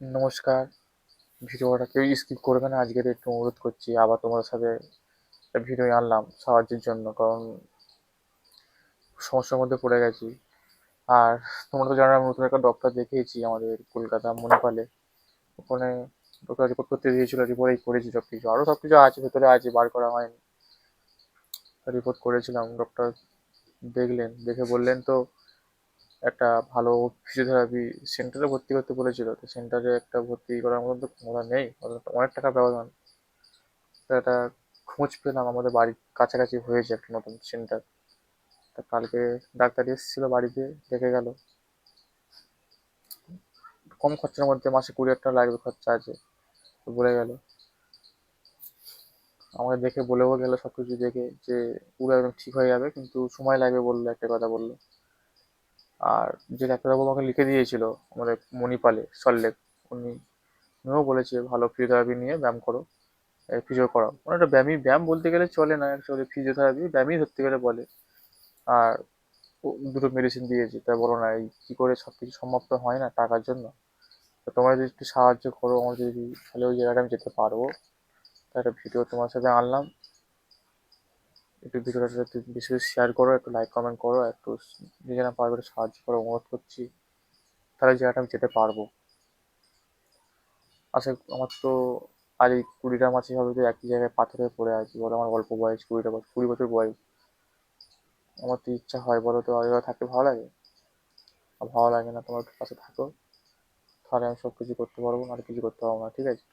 নমস্কার। ভিডিওটা কেউ স্কিপ করবে না, আজকের একটু অনুরোধ করছি, আবার তোমাদের সাথে ভিডিও আনলাম সাহায্যের জন্য, কারণ সমস্যার মধ্যে পড়ে গেছি। আর তোমরা তো জানো, আমি নতুন একটা ডক্টর দেখিয়েছি আমাদের কলকাতা মণিপালে ওখানে ডক্টর রিপোর্ট করতে দিয়েছিল রিপোর্টেই করেছি সব কিছু আরও সব কিছু আছে, ভেতরে আছে, বার করা হয়নি। রিপোর্ট করেছিলাম ডক্টর দেখলেন, দেখে বললেন তো একটা ভালো ফিজিওথেরাপি সেন্টারে ভর্তি করতে বলেছিল। তো সেন্টারে একটা ভর্তি করার মতো তো ক্ষমতা নেই। অনেক টাকা ব্যবধান। তো একটা খোঁজ পেলাম আমাদের বাড়ির কাছাকাছি হয়েছে একটা নতুন সেন্টার তা কালকে ডাক্তার এসেছিল বাড়িতে, দেখে গেল। কম খরচার মধ্যে মাসে কুড়ি হাজার টাকা লাগবে খরচা আছে, তো বলে গেল। আমাকে দেখে বলেও গেল সব কিছু দেখে যে পুরো একদম ঠিক হয়ে যাবে, কিন্তু সময় লাগবে বলল, একটা কথা বলল। আর যে ডাক্তারবাবু আমাকে লিখে দিয়েছিল আমাদের মণিপালে সল্লেক উনি, উনিও বলেছে, ভালো ফিজিওথেরাপি নিয়ে ব্যায়াম করো ফিজিও করাও। মানে একটা ব্যায়ামই ব্যায়াম বলতে গেলে চলে না অ্যাকচুয়ালি ফিজিওথেরাপি ব্যায়ামই ধরতে গেলে বলে। আর দুটো মেডিসিন দিয়েছে তাই বলো না, এই কী করে সব কিছু সমাপ্ত হয় না টাকার জন্য? তো তোমরা যদি একটু সাহায্য করো, আমার যদি তাহলে ওই জায়গাটা আমি যেতে পারব। তাই একটা ভিডিও তোমার সাথে আনলাম। একটু ভিডিওটা বেশি বেশি শেয়ার করো, একটু লাইক কমেন্ট করো, একটু যেন পারবে সাহায্য করো, অনুরোধ করছি। তাহলে জায়গাটা আমি যেতে পারব। আচ্ছা আমার তো আজ এই কুড়িটা মাসই হবে তো একই জায়গায় পাথরে পড়ে আছি, বলো আমার অল্প বয়স কুড়িটা বছর কুড়ি বছর বয়স। আমার তো ইচ্ছা হয়, বলো তো এভাবে থাকতে ভালো লাগে? আর ভালো লাগে না, তোমার পাশে থাকো। তাহলে আমি সব কিছু করতে পারব না কিছু করতে পারব না, ঠিক আছে?